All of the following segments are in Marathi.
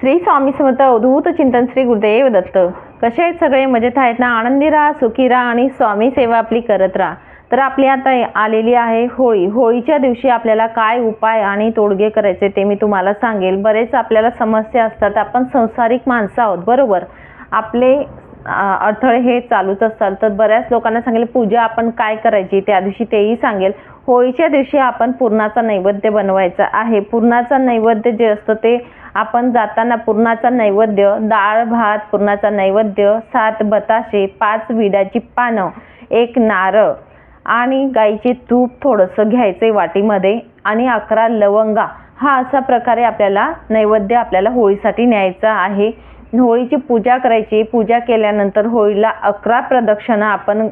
श्री स्वामी समर्थ अवधूत चिंतन श्री गुरुदेव दत्त. कसे आहेत सगळे? मजेत आहेत ना? आनंदी राहा सुखी राहा आणि स्वामी सेवा आपली करत राहा. तर आपली आता आलेली आहे होळी. होळीच्या दिवशी आपल्याला काय उपाय आणि तोडगे करायचे ते मी तुम्हाला सांगेल. बरेच आपल्याला समस्या असतात. आपण संसारिक माणसं आहोत बरोबर? आपले अडथळे हे चालूच असतात. तर बऱ्याच लोकांना सांगेल पूजा आपण काय करायची? त्या दिवशी तेही सांगेल. होळीच्या दिवशी आपण पुरणाचा नैवेद्य बनवायचा आहे. पूर्णाचा नैवेद्य जे असतं ते आपण जाताना पुरणाचा नैवेद्य डाळ भात पुरणाचा नैवेद्य सात बताशे पाच विड्याची पानं एक नारळ आणि गाईचे तूप थोडंसं घ्यायचं वाटीमध्ये आणि अकरा लवंगा. हा अशा प्रकारे आपल्याला नैवेद्य आपल्याला होळीसाठी न्यायचा आहे. होळीची पूजा करायची. पूजा केल्यानंतर होळीला अकरा प्रदक्षिणा आपण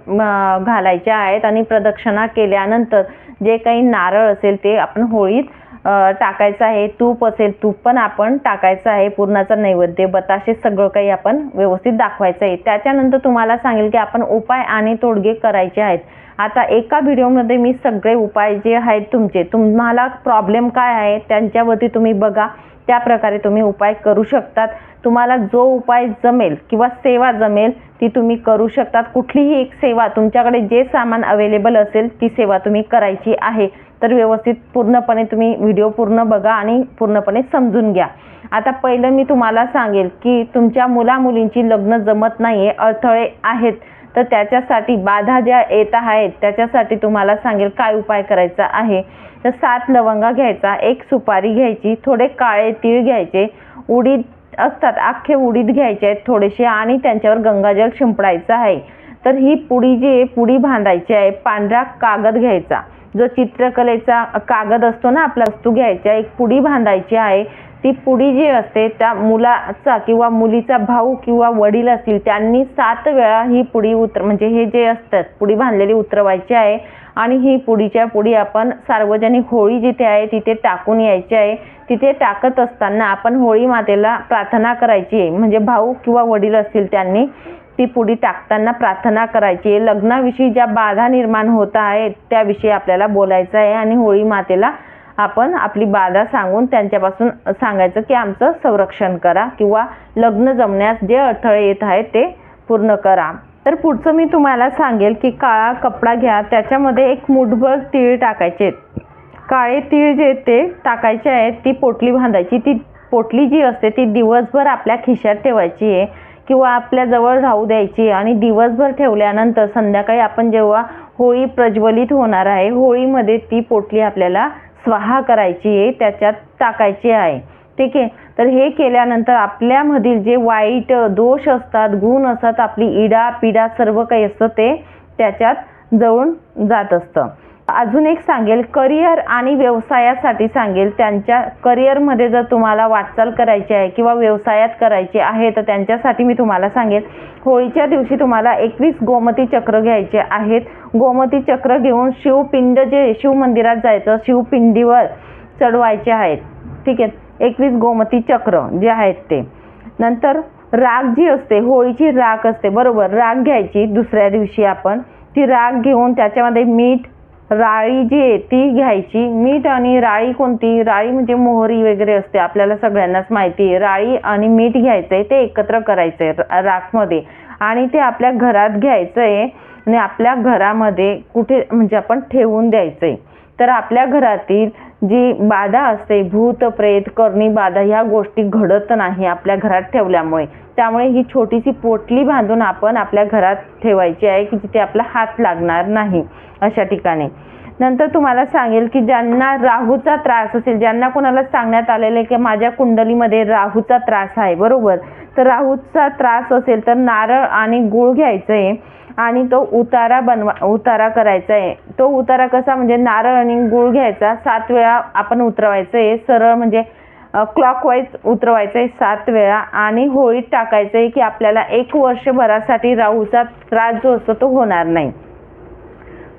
घालायच्या आहेत आणि प्रदक्षिणा केल्यानंतर जे काही नारळ असेल ते आपण होळीत टाकायचं आहे तूप असेल तूप पण आपण टाकायचं आहे पूर्णाचं नैवेद्य बताशे सगळं काही आपण व्यवस्थित दाखवायचं आहे. त्याच्यानंतर तुम्हाला सांगेल की आपण उपाय आणि तोडगे करायचे आहेत. आता एका व्हिडिओमध्ये मी सगळे उपाय जे आहेत तुमचे तुम्हाला प्रॉब्लेम काय आहे त्यांच्यावरती तुम्ही बघा. त्या प्रकारे तुम्ही उपाय करू शकतात. तुम्हाला जो उपाय जमेल किंवा सेवा जमेल ती तुम्ही करू शकतात. कुठलीही एक सेवा तुमच्याकडे जे सामान अवेलेबल असेल ती सेवा तुम्ही करायची आहे. तर व्यवस्थित पूर्णपणे तुम्ही व्हिडिओ पूर्ण बघा आणि पूर्णपणे समजून घ्या. आता पहिलं मी तुम्हाला सांगेल की तुमच्या मुलामुलींची लग्न जमत नाही आहे अडथळे आहेत. तर त्याच्यासाठी बाधा ज्या येत आहेत त्याच्यासाठी तुम्हाला सांगेल काय उपाय करायचा आहे. तर सात लवंगा घ्यायचा एक सुपारी घ्यायची थोडे काळे तीळ घ्यायचे उडीद असतात अख्खे उडीद घ्यायचे आहेत थोडेसे आणि त्यांच्यावर गंगाजल शिंपडायचं आहे. तर ही पुडी जी आहे पुडी बांधायची आहे पांढरा कागद घ्यायचा. जो चित्रकलेचा कागद असतो ना आपला वस्तू घ्यायच्या एक पुडी बांधायची आहे. ती पुडी जी असते त्या मुलाचा किंवा मुलीचा भाऊ किंवा वडील असतील त्यांनी सात वेळा ही पुडी उतर म्हणजे हे जे असतात पुडी बांधलेली उतरवायची आहे. आणि ही पुडीच्या पुडी आपण सार्वजनिक होळी जिथे आहे तिथे टाकून यायची आहे. तिथे टाकत असताना आपण होळी मातेला प्रार्थना करायची आहे. म्हणजे भाऊ किंवा वडील असतील त्यांनी ती पुढे टाकताना प्रार्थना करायची. आहे लग्नाविषयी ज्या बाधा निर्माण होत आहेत त्याविषयी आपल्याला बोलायचं आहे आणि होळी मातेला आपण आपली बाधा सांगून त्यांच्यापासून सांगायचं की आमचं संरक्षण करा किंवा लग्न जमण्यास जे अडथळे येत आहेत ते पूर्ण करा. तर पुढचं मी तुम्हाला सांगेल की काळा कपडा घ्या त्याच्यामध्ये एक मुठभर तीळ टाकायचे. काळे तीळ जे ते टाकायचे आहेत ती पोटली बांधायची. ती पोटली जी असते ती दिवसभर आपल्या खिशात ठेवायची आहे. किंवा आपल्या जवळ राहू द्यायची आणि दिवसभर ठेवल्यानंतर संध्याकाळी आपण जेव्हा होळी प्रज्वलित होणार आहे होळीमध्ये ती पोटली आपल्याला स्वाहा करायची आहे त्याच्यात टाकायची आहे. ठीक आहे? तर हे केल्यानंतर आपल्यामधील जे वाईट दोष असतात गुण असतात आपली इडा पिडा सर्व काही असतं ते त्याच्यात जळून जात असतं. अजून एक सांगेल करिअर आणि व्यवसायासाठी सांगेल त्यांच्या करिअरमध्ये जर तुम्हाला वाटचाल करायची आहे किंवा व्यवसायात करायची आहे तर त्यांच्यासाठी मी तुम्हाला सांगेल होळीच्या दिवशी तुम्हाला एकवीस गोमती चक्र घ्यायचे आहेत. गोमती चक्र घेऊन शिवपिंड जे शिवमंदिरात जायचं शिवपिंडीवर चढवायचे आहेत. ठीक आहे? एकवीस गोमती चक्र जे आहेत ते. नंतर राग जी असते होळीची राग असते बरोबर राग घ्यायची दुसऱ्या दिवशी आपण. ती राग घेऊन त्याच्यामध्ये मीठ राळी जी आहे ती घ्यायची. मीठ आणि राळी कोणती? राळी म्हणजे मोहरी वगैरे असते आपल्याला सगळ्यांनाच माहिती आहे. राळी आणि मीठ घ्यायचं आहे ते एकत्र करायचं आहे राखमध्ये आणि ते आपल्या घरात घ्यायचं आहे आणि आपल्या घरामध्ये कुठे म्हणजे आपण ठेवून द्यायचं आहे तर आपल्या घरातील जी बाधा असते भूत प्रेत करणी बाधा ह्या गोष्टी घडत नाही आपल्या घरात ठेवल्यामुळे. त्यामुळे ही छोटीशी पोटली बांधून आपण आपल्या घरात ठेवायची आहे की जिथे आपला हात लागणार नाही अशा ठिकाणी. नंतर तुम्हाला सांगेल की ज्यांना राहूचा त्रास असेल ज्यांना कोणाला सांगण्यात आलेलं आहे की माझ्या कुंडलीमध्ये राहूचा त्रास आहे बरोबर? तर राहूचा त्रास असेल तर नारळ आणि गूळ घ्यायचं आहे आणि तो उतारा बनवा उतारा करायचा आहे. तो उतारा कसा म्हणजे नारळ आणि गूळ घ्यायचा सात वेळा आपण उतरवायचं आहे. सरळ म्हणजे क्लॉकवाईज उतरवायचं आहे सात वेळा आणि होळीत टाकायचं आहे की आपल्याला एक वर्षभरासाठी राहूचा त्रास जो असतो तो होणार नाही.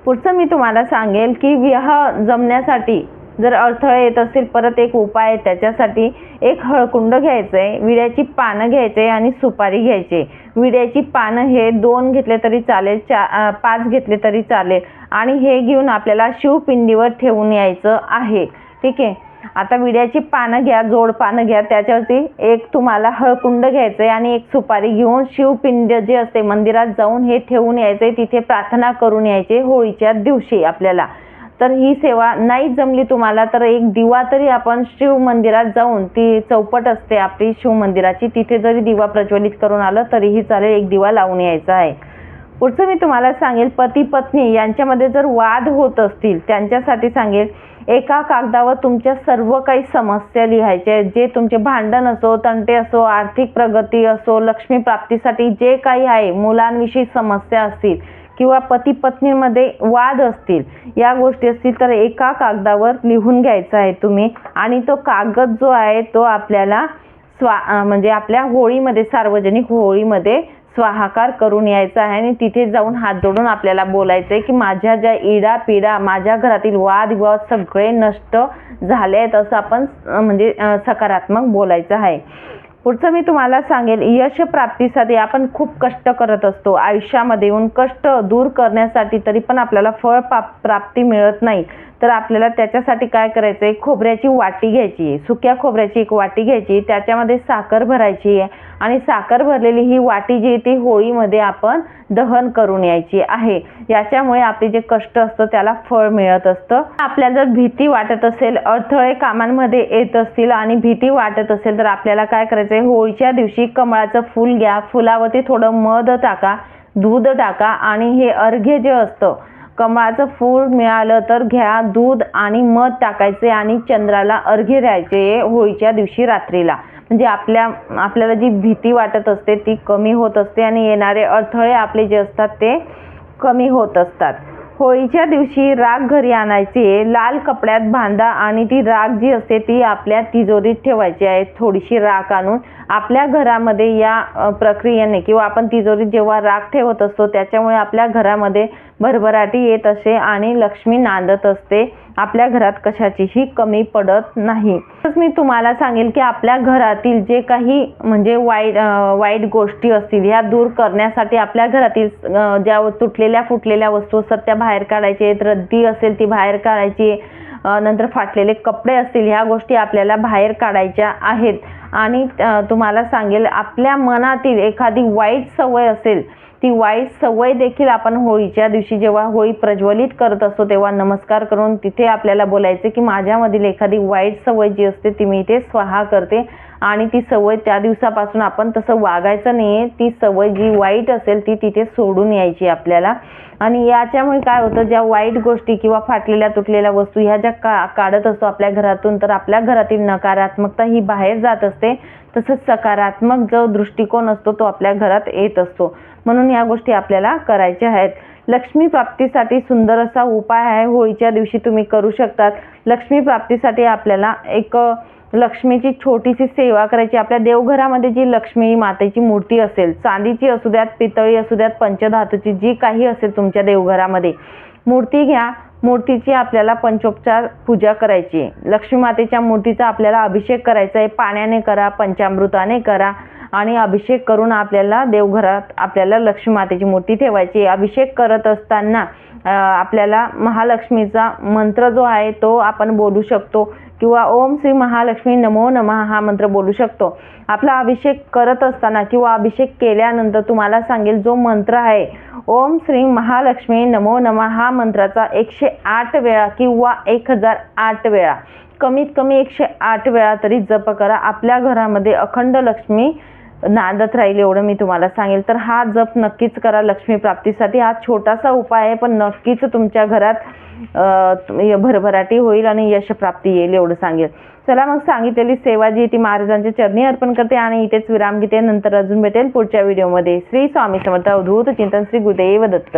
पुढचं मी तुम्हाला सांगेल की विवाह जमण्यासाठी जर अडथळे येत असेल परत एक उपाय आहे. त्याच्यासाठी एक हळकुंड घ्यायचं आहे विड्याची पानं घ्यायचे आणि सुपारी घ्यायची. विड्याची पानं हे दोन घेतले तरी चालेल चा पाच घेतले तरी चालेल आणि हे घेऊन आपल्याला शिवपिंडीवर ठेवून यायचं आहे. ठीक आहे? आता विड्याची पानं घ्या जोड पानं घ्या. त्याच्यावरती एक तुम्हाला हळकुंड घ्यायचं आहे आणि एक सुपारी घेऊन शिवपिंड जे असते मंदिरात जाऊन हे ठेवून यायचे तिथे प्रार्थना करून यायचे होळीच्या दिवशी आपल्याला. तर ही सेवा नाही जमली तुम्हाला तर एक दिवा तरी आपण शिव मंदिरात जाऊन ती चौपट असते आपली शिव मंदिराची तिथे जरी दिवा प्रज्वलित करून आलं तरीही चालेल एक दिवा लावून यायचा आहे. पुढचं मी तुम्हाला सांगेल पती पत्नी यांच्यामध्ये जर वाद होत असतील त्यांच्यासाठी सांगेल एका कागदावर तुमच्या सर्व काही समस्या लिहायच्या आहेत. जे तुमचे भांडण असो तंटे असो आर्थिक प्रगती असो लक्ष्मी प्राप्तीसाठी जे काही आहे मुलांविषयी समस्या असतील किंवा पती पत्नीमध्ये वाद असतील या गोष्टी असतील तर एका कागदावर लिहून घ्यायचा आहे तुम्ही. आणि तो कागद जो आहे तो आपल्याला स्वा म्हणजे आपल्या होळीमध्ये सार्वजनिक होळीमध्ये स्वाहाकार करून यायचा आहे. आणि तिथे जाऊन हात जोडून आपल्याला बोलायचं आहे की माझ्या ज्या इडा पिडा माझ्या घरातील वादविवाद सगळे नष्ट झाले आहेत असं आपण म्हणजे सकारात्मक बोलायचं आहे. पुढचं मी तुम्हाला सांगेल यश प्राप्तीसाठी आपण खूप कष्ट करत असतो. आयुष्यामध्ये येऊन कष्ट दूर करण्यासाठी तरी पण आपल्याला फळ प्राप प्राप्ती मिळत नाही. तर आपल्याला त्याच्यासाठी काय करायचं आहे खोबऱ्याची वाटी घ्यायची. सुक्या खोबऱ्याची एक वाटी घ्यायची. त्याच्यामध्ये साखर भरायची आहे. आणि साखर भरलेली ही वाटी जी आहे ती होळीमध्ये आपण दहन करून यायची आहे. याच्यामुळे आपले जे कष्ट असतं त्याला फळ मिळत असतं. आपल्याला जर भीती वाटत असेल अडथळे कामांमध्ये येत असतील आणि भीती वाटत असेल तर आपल्याला काय करायचं आहे होळीच्या दिवशी कमळाचं फूल घ्या. फुलावरती थोडं मध टाका दूध टाका आणि हे अर्घ्य जे असतं कमळाचं फूल मिळालं तर घ्या. दूध आणि मध टाकायचे आणि चंद्राला अर्घ्य द्यायचे होळीच्या दिवशी रात्रीला. म्हणजे आपल्या आपल्याला जी भीती वाटत असते ती कमी होत असते आणि येणारे अडथळे आपले जे असतात ते कमी होत असतात. होळीच्या दिवशी राख घरी आणायची लाल कपड्यात बांधा आणि ती राख जी असते ती आपल्या तिजोरीत ठेवायची आहे. थोडीशी राख आणून आपल्या घरामध्ये या प्रक्रियेने किंवा आपण तिजोरीत जेव्हा राख ठेवत असतो त्याच्यामुळे आपल्या घरामध्ये भरभराटी येत असते आणि लक्ष्मी नांदत असते. आपल्या घरात कशाचीही कमी पडत नाही. तसंच मी तुम्हाला सांगेल की आपल्या घरातील जे काही म्हणजे वाईट वाईट गोष्टी असतील ह्या दूर करण्यासाठी आपल्या घरातील ज्या तुटलेल्या फुटलेल्या वस्तू असतात त्या बाहेर काढायचे रद्दी असेल ती बाहेर काढायची. नंतर फाटलेले कपडे असतील ह्या गोष्टी आपल्याला बाहेर काढायच्या आहेत. आणि तुम्हाला सांगेल आपल्या मनातील एखादी वाईट सवय असेल ती वाईट सवय देखील आपण होळीच्या दिवशी जेव्हा होळी प्रज्वलित करत असतो तेव्हा नमस्कार करून तिथे आपल्याला बोलायचे की माझ्यामधील एखादी वाईट सवय जी असते ती मी इथे स्वाहा करते. आणि ती सवय त्या दिवसापासून आपण तसं वागायचं नाही आहे ती सवय जी वाईट असेल ती तिथे सोडून यायची आपल्याला. आणि याच्यामुळे काय होतं ज्या वाईट गोष्टी किंवा फाटलेल्या तुटलेल्या वस्तू ह्या ज्या का काढत असतो आपल्या घरातून तर आपल्या घरातील नकारात्मकता ही बाहेर जात असते. तसंच सकारात्मक जो दृष्टिकोन असतो तो आपल्या घरात येत असतो. म्हणून या गोष्टी आपल्याला करायच्या आहेत. लक्ष्मी प्राप्तीसाठी सुंदर असा उपाय आहे. होळीच्या दिवशी तुम्ही करू शकतात. लक्ष्मी प्राप्तीसाठी आपल्याला एक लक्ष्मीची छोटीशी सेवा करायची. आपल्या देवघरामध्ये जी लक्ष्मी मातेची मूर्ती असेल चांदीची असू द्यात पितळी असू द्यात पंचधातूची जी काही असेल तुमच्या देवघरामध्ये मूर्ती घ्या. मूर्तीची आपल्याला पंचोपचार पूजा करायची. लक्ष्मी मातेच्या मूर्तीचा आपल्याला अभिषेक करायचा आहे. पाण्याने करा पंचामृताने करा आणि अभिषेक करून आपल्याला देवघरात आपल्याला लक्ष्मी मातेची मूर्ती ठेवायची अभिषेक करत असताना आपल्याला महालक्ष्मीचा मंत्र जो आहे तो आपण बोलू शकतो किंवा ओम श्री महालक्ष्मी नमो नमः हा मंत्र बोलू शकतो. आपला अभिषेक करत असताना किंवा अभिषेक केल्यानंतर तुम्हाला सांगेल जो मंत्र आहे ओम श्री महालक्ष्मी नमो नमः हा मंत्राचा एकशे आठ वेळा किंवा एक हजार आठ वेळा. कमीत कमी एकशे आठ वेळा तरी जप करा. आपल्या घरामध्ये अखंड लक्ष्मी नांदत राहील एवढं मी तुम्हाला सांगेल. तर हा जप नक्कीच करा लक्ष्मी प्राप्तीसाठी. हा छोटासा उपाय आहे पण नक्कीच तुमच्या घरात भरभराटी होईल आणि यशप्राप्ती येईल एवढं सांगेल. चला मग सांगितलेली सेवा जी ती महाराजांच्या चरणी अर्पण करते आणि इथेच विराम घेते. नंतर अजून भेटेल पुढच्या व्हिडिओमध्ये. श्री स्वामी समर्थ अवधूत चिंतन श्री गुरुदेव दत्त.